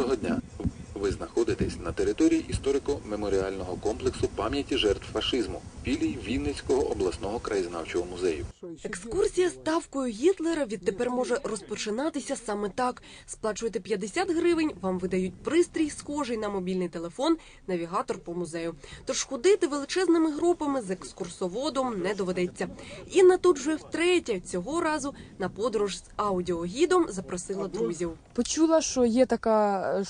Доброго дня. Ви знаходитесь на території історико-меморіального комплексу пам'яті жертв фашизму філії Вінницького обласного краєзнавчого музею. Екскурсія ставкою Гітлера відтепер може розпочинатися саме так. Сплачуєте 50 гривень, вам видають пристрій, схожий на мобільний телефон, навігатор по музею. Тож ходити величезними групами з екскурсоводом не доведеться. Інна тут вже втретє цього разу на подорож з аудіогідом запросила друзів. Почула, що є така е,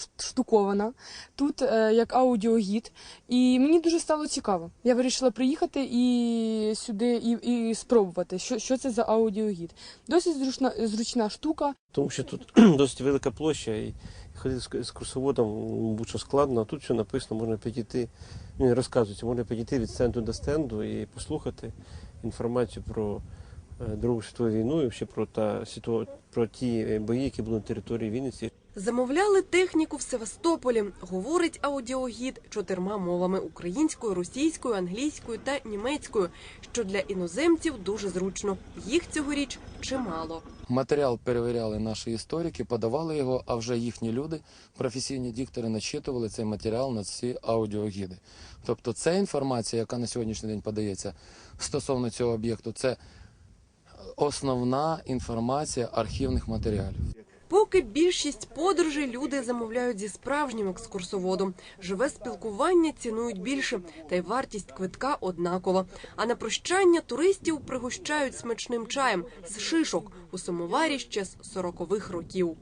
ш- тут е, як аудіогід, і мені дуже стало цікаво. Я вирішила приїхати і сюди і, і спробувати, що, що це за аудіогід. Досить зручна, зручна штука. Тому що тут досить велика площа і ходити з- курсоводом дуже складно. А тут що написано, можна підійти, ну розказується, можна підійти від стенду до стенду і послухати інформацію про Другу світову війну і ще про та ситу- про ті е, бої, які були на території Вінниці. Замовляли техніку в Севастополі. Говорить аудіогід чотирма мовами: українською, російською, англійською та німецькою, що для іноземців дуже зручно. Їх цьогоріч чимало. Матеріал перевіряли наші історики, подавали його, а вже їхні люди, професійні диктори, начитували цей матеріал на ці аудіогіди. Тобто, ця інформація, яка на сьогоднішній день подається стосовно цього об'єкту, це основна інформація архівних матеріалів. Поки більшість подорожей люди замовляють зі справжнім екскурсоводом. Живе спілкування цінують більше, та й вартість квитка однакова. А на прощання туристів пригощають смачним чаєм з шишок у самоварі ще з 40-х років.